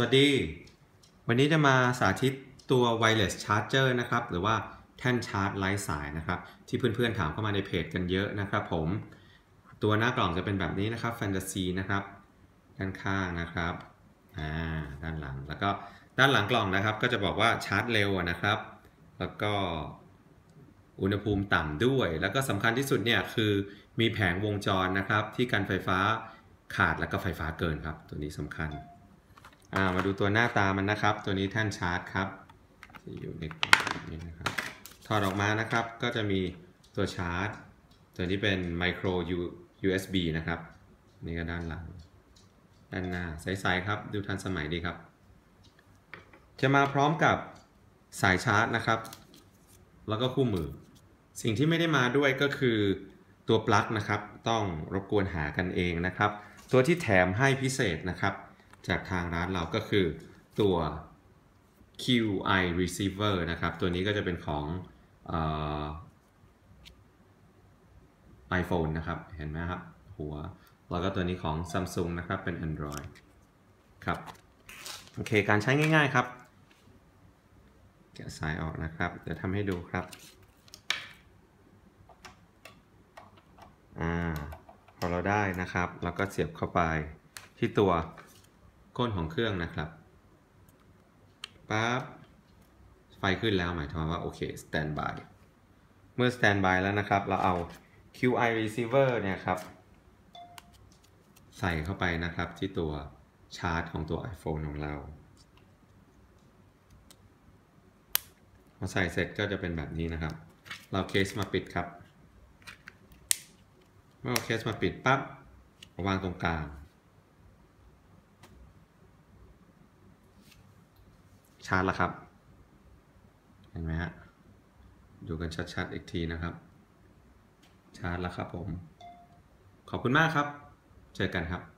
สวัสดี วันนี้จะมาสาธิตตัว wireless charger นะครับ หรือว่าแท่นชาร์จไร้สายนะครับ ที่เพื่อนๆถามเข้ามาในเพจกันเยอะนะครับผม ตัวหน้ากล่องจะเป็นแบบนี้นะครับ Fantasy นะครับ ด้านข้างนะครับ อ่า ด้านหลัง แล้วก็ด้านหลังกล่องนะครับ ก็จะบอกว่าชาร์จเร็วนะครับ แล้วก็อุณหภูมิต่ำด้วย แล้วก็สำคัญที่สุดเนี่ยคือมีแผงวงจรนะครับ ที่กันไฟฟ้าขาดแล้วก็ไฟฟ้าเกินครับ ตัวนี้สำคัญ อ่ามาดูตัวหน้าตามันนะครับ ตัวนี้แท่นชาร์จครับจะอยู่ในกล่องนี้นะครับถอดออกมานะครับก็จะมีตัวชาร์จ ตัวนี้เป็น micro USB นะครับ นี่ก็ด้านหลัง ด้านหน้าใสๆครับ ดูทันสมัยดีครับ จะมาพร้อมกับสายชาร์จนะครับ แล้วก็คู่มือ สิ่งที่ไม่ได้มาด้วยก็คือตัวปลั๊กนะครับ ต้องรบกวนหากันเองนะครับ ตัวที่แถมให้พิเศษนะครับ จากทางร้านเราก็คือตัว QI receiver นะครับ ตัวนี้ก็จะเป็นของเอ่อ iPhone นะครับ เห็นไหมครับ หัว แล้วก็ตัวนี้ของ Samsung นะครับ เป็น Android ครับ โอเค การใช้ง่ายๆครับ แกะสายออกนะครับ เดี๋ยวทำให้ดูครับ อ่า พอเราได้นะครับ เราก็เสียบเข้าไปที่ตัว ก้นของเครื่องนะครับปั๊บไฟขึ้นแล้วหมายความว่าโอเค standby เมื่อ standby แล้วนะครับ เราเอา QI receiver เนี่ยครับ ใส่เข้าไปนะครับที่ตัวชาร์จของตัว iPhone ของเราพอใส่เสร็จก็จะเป็นแบบนี้นะครับ เราเคสมาปิดครับ เมื่อเอาเคสมาปิดปั๊บวางตรงกลาง ชัดแล้วครับ เห็นไหมฮะ ดูกันชัดๆอีกทีนะครับ ชัดแล้วครับผม ขอบคุณมากครับ เจอกันครับ